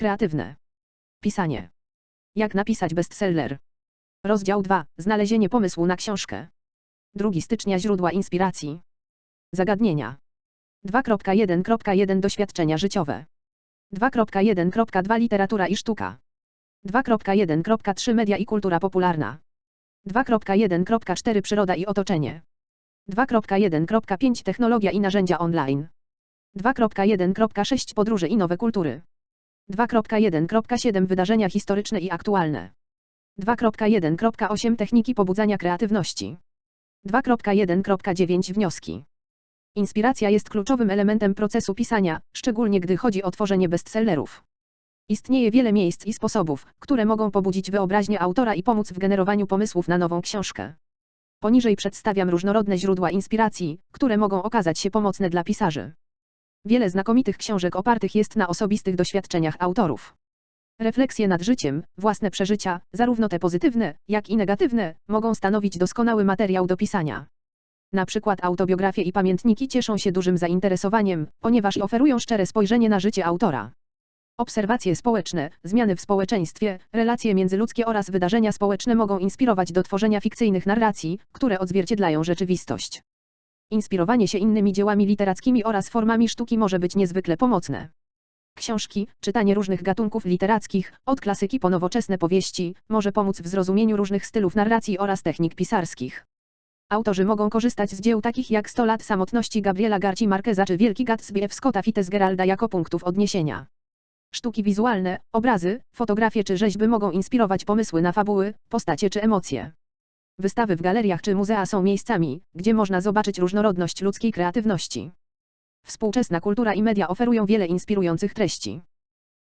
Kreatywne. Pisanie. Jak napisać bestseller? Rozdział 2. Znalezienie pomysłu na książkę. 2 stycznia źródła inspiracji. Zagadnienia. 2.1.1 Doświadczenia życiowe. 2.1.2 Literatura i sztuka. 2.1.3 Media i kultura popularna. 2.1.4 Przyroda i otoczenie. 2.1.5 Technologia i narzędzia online. 2.1.6 Podróże i nowe kultury. 2.1.7 Wydarzenia historyczne i aktualne. 2.1.8 Techniki pobudzania kreatywności. 2.1.9 Wnioski. Inspiracja jest kluczowym elementem procesu pisania, szczególnie gdy chodzi o tworzenie bestsellerów. Istnieje wiele miejsc i sposobów, które mogą pobudzić wyobraźnię autora i pomóc w generowaniu pomysłów na nową książkę. Poniżej przedstawiam różnorodne źródła inspiracji, które mogą okazać się pomocne dla pisarzy. Wiele znakomitych książek opartych jest na osobistych doświadczeniach autorów. Refleksje nad życiem, własne przeżycia, zarówno te pozytywne, jak i negatywne, mogą stanowić doskonały materiał do pisania. Na przykład autobiografie i pamiętniki cieszą się dużym zainteresowaniem, ponieważ oferują szczere spojrzenie na życie autora. Obserwacje społeczne, zmiany w społeczeństwie, relacje międzyludzkie oraz wydarzenia społeczne mogą inspirować do tworzenia fikcyjnych narracji, które odzwierciedlają rzeczywistość. Inspirowanie się innymi dziełami literackimi oraz formami sztuki może być niezwykle pomocne. Książki, czytanie różnych gatunków literackich, od klasyki po nowoczesne powieści, może pomóc w zrozumieniu różnych stylów narracji oraz technik pisarskich. Autorzy mogą korzystać z dzieł takich jak 100 lat samotności Gabriela Garci Marqueza czy Wielki Gatsby F. Scotta Fitzgeralda jako punktów odniesienia. Sztuki wizualne, obrazy, fotografie czy rzeźby mogą inspirować pomysły na fabuły, postacie czy emocje. Wystawy w galeriach czy muzea są miejscami, gdzie można zobaczyć różnorodność ludzkiej kreatywności. Współczesna kultura i media oferują wiele inspirujących treści.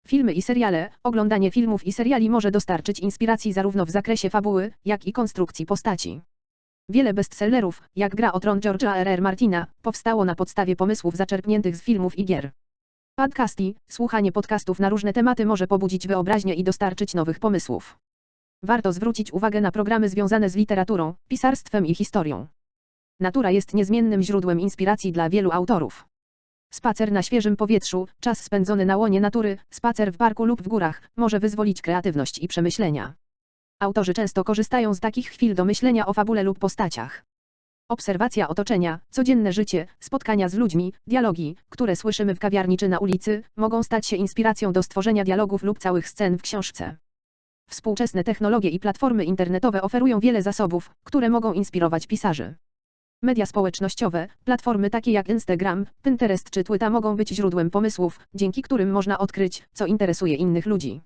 Filmy i seriale, oglądanie filmów i seriali może dostarczyć inspiracji zarówno w zakresie fabuły, jak i konstrukcji postaci. Wiele bestsellerów, jak Gra o Tron George'a R. R. Martina, powstało na podstawie pomysłów zaczerpniętych z filmów i gier. Podcasty, słuchanie podcastów na różne tematy może pobudzić wyobraźnię i dostarczyć nowych pomysłów. Warto zwrócić uwagę na programy związane z literaturą, pisarstwem i historią. Natura jest niezmiennym źródłem inspiracji dla wielu autorów. Spacer na świeżym powietrzu, czas spędzony na łonie natury, spacer w parku lub w górach, może wyzwolić kreatywność i przemyślenia. Autorzy często korzystają z takich chwil do myślenia o fabule lub postaciach. Obserwacja otoczenia, codzienne życie, spotkania z ludźmi, dialogi, które słyszymy w kawiarni czy na ulicy, mogą stać się inspiracją do stworzenia dialogów lub całych scen w książce. Współczesne technologie i platformy internetowe oferują wiele zasobów, które mogą inspirować pisarzy. Media społecznościowe, platformy takie jak Instagram, Pinterest czy Twitter mogą być źródłem pomysłów, dzięki którym można odkryć, co interesuje innych ludzi.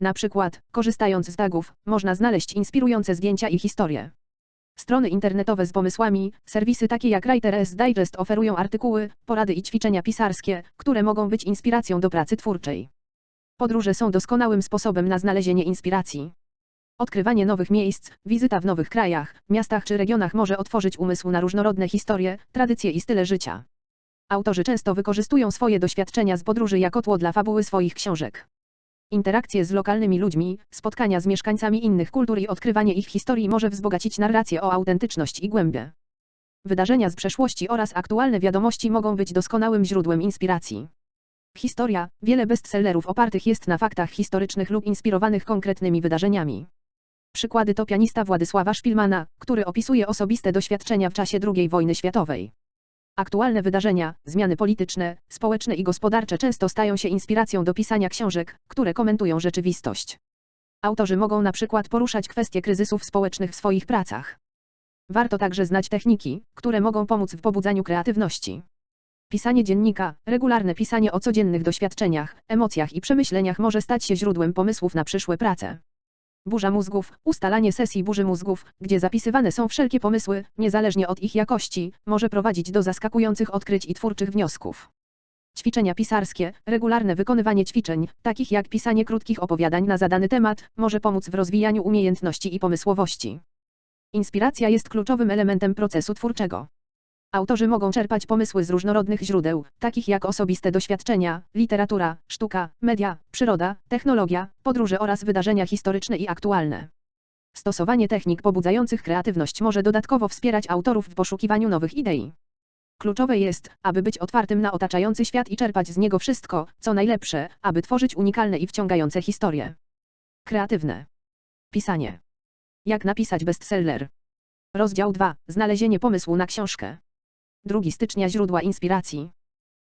Na przykład, korzystając z tagów, można znaleźć inspirujące zdjęcia i historie. Strony internetowe z pomysłami, serwisy takie jak Writer's Digest oferują artykuły, porady i ćwiczenia pisarskie, które mogą być inspiracją do pracy twórczej. Podróże są doskonałym sposobem na znalezienie inspiracji. Odkrywanie nowych miejsc, wizyta w nowych krajach, miastach czy regionach może otworzyć umysł na różnorodne historie, tradycje i style życia. Autorzy często wykorzystują swoje doświadczenia z podróży jako tło dla fabuły swoich książek. Interakcje z lokalnymi ludźmi, spotkania z mieszkańcami innych kultur i odkrywanie ich historii może wzbogacić narrację o autentyczność i głębię. Wydarzenia z przeszłości oraz aktualne wiadomości mogą być doskonałym źródłem inspiracji. Historia, wiele bestsellerów opartych jest na faktach historycznych lub inspirowanych konkretnymi wydarzeniami. Przykłady to pianista Władysława Szpilmana, który opisuje osobiste doświadczenia w czasie II wojny światowej. Aktualne wydarzenia, zmiany polityczne, społeczne i gospodarcze często stają się inspiracją do pisania książek, które komentują rzeczywistość. Autorzy mogą na przykład poruszać kwestie kryzysów społecznych w swoich pracach. Warto także znać techniki, które mogą pomóc w pobudzaniu kreatywności. Pisanie dziennika, regularne pisanie o codziennych doświadczeniach, emocjach i przemyśleniach może stać się źródłem pomysłów na przyszłe prace. Burza mózgów, ustalanie sesji burzy mózgów, gdzie zapisywane są wszelkie pomysły, niezależnie od ich jakości, może prowadzić do zaskakujących odkryć i twórczych wniosków. Ćwiczenia pisarskie, regularne wykonywanie ćwiczeń, takich jak pisanie krótkich opowiadań na zadany temat, może pomóc w rozwijaniu umiejętności i pomysłowości. Inspiracja jest kluczowym elementem procesu twórczego. Autorzy mogą czerpać pomysły z różnorodnych źródeł, takich jak osobiste doświadczenia, literatura, sztuka, media, przyroda, technologia, podróże oraz wydarzenia historyczne i aktualne. Stosowanie technik pobudzających kreatywność może dodatkowo wspierać autorów w poszukiwaniu nowych idei. Kluczowe jest, aby być otwartym na otaczający świat i czerpać z niego wszystko, co najlepsze, aby tworzyć unikalne i wciągające historie. Kreatywne. Pisanie. Jak napisać bestseller? Rozdział 2. Znalezienie pomysłu na książkę. 2 stycznia źródła inspiracji.